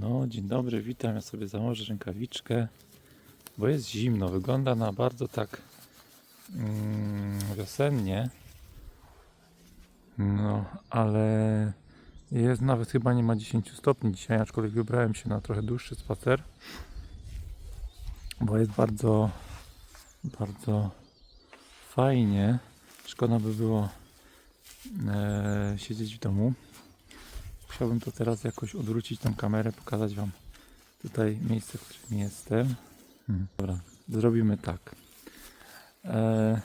No, dzień dobry, witam. Ja sobie założę rękawiczkę, bo jest zimno. Wygląda na bardzo tak mm, wiosennie. No, ale jest nawet chyba nie ma 10 stopni dzisiaj, aczkolwiek wybrałem się na trochę dłuższy spacer, bo jest bardzo, bardzo fajnie. Szkoda by było e, siedzieć w domu. Chciałbym to teraz jakoś odwrócić tą kamerę, pokazać Wam tutaj miejsce, w którym jestem. Hmm. Dobra, zrobimy tak. Eee...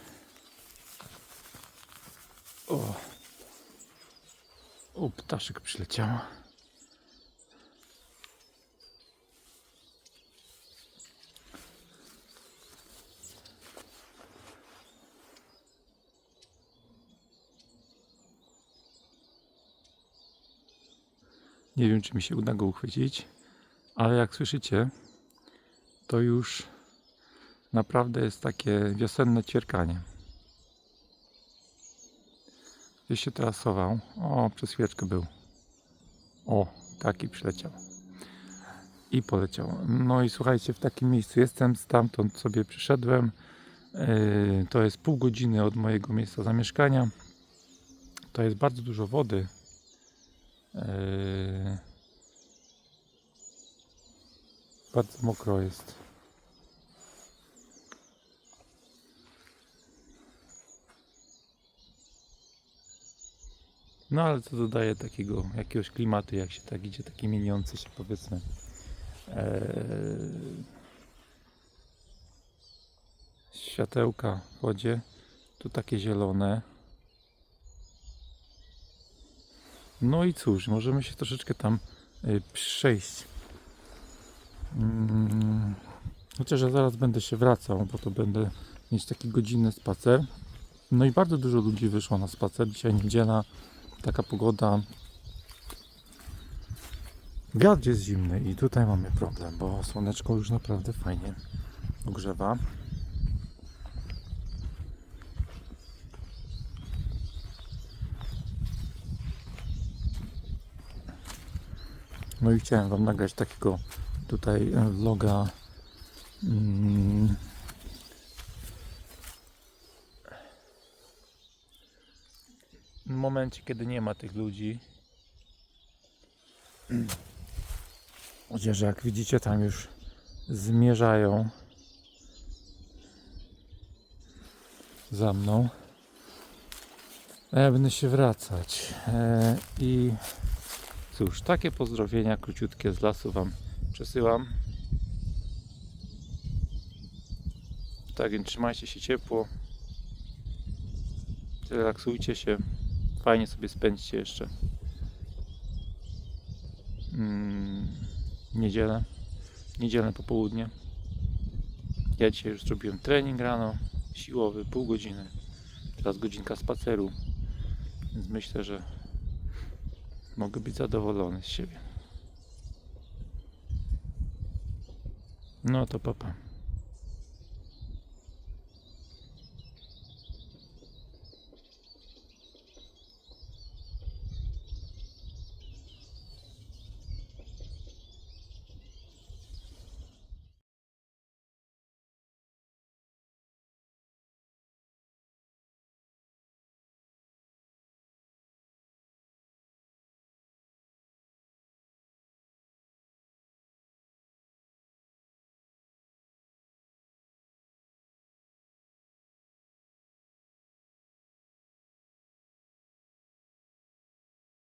O. o, ptaszek przyleciał. Nie wiem, czy mi się uda go uchwycić, ale jak słyszycie, to już naprawdę jest takie wiosenne ćwierkanie. Gdzieś się teraz. O, przez chwileczkę był. O, taki przyleciał. I poleciał. No i słuchajcie, w takim miejscu jestem, stamtąd sobie przyszedłem. Yy, To jest pół godziny od mojego miejsca zamieszkania. To jest bardzo dużo wody. Yy, Bardzo mokro jest. No ale to dodaje takiego jakiegoś klimatu, jak się tak idzie, taki mieniący się powiedzmy. Eee, światełka w wodzie, tu takie zielone. No i cóż, możemy się troszeczkę tam y, przejść. Mm, Chociaż ja zaraz będę się wracał, bo to będę mieć taki godzinny spacer. No i bardzo dużo ludzi wyszło na spacer. Dzisiaj niedziela, taka pogoda. Wiatr jest zimny i tutaj mamy problem, bo słoneczko już naprawdę fajnie ogrzewa. No i chciałem Wam nagrać takiego tutaj e, vloga mm, w momencie, kiedy nie ma tych ludzi. Chociaż jak widzicie, tam już zmierzają za mną. Ja będę się wracać. E, I cóż, takie pozdrowienia króciutkie z lasu Wam przesyłam. Tak więc trzymajcie się ciepło. Relaksujcie się. Fajnie sobie spędźcie jeszcze mm, niedzielę. Niedzielne popołudnie. Ja dzisiaj już zrobiłem trening rano, siłowy, pół godziny. Teraz godzinka spaceru. Więc myślę, że mogę być zadowolony z siebie. No to papa.